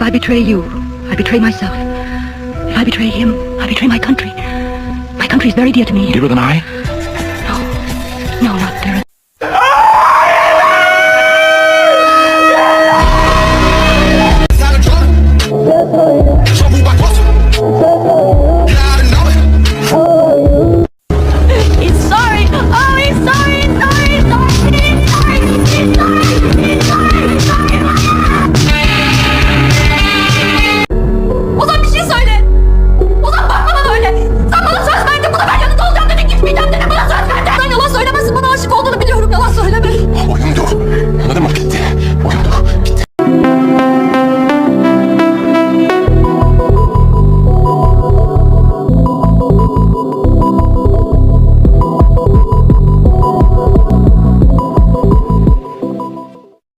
If I betray you, I betray myself. If I betray him, I betray my country. My country is very dear to me. Dearer than I?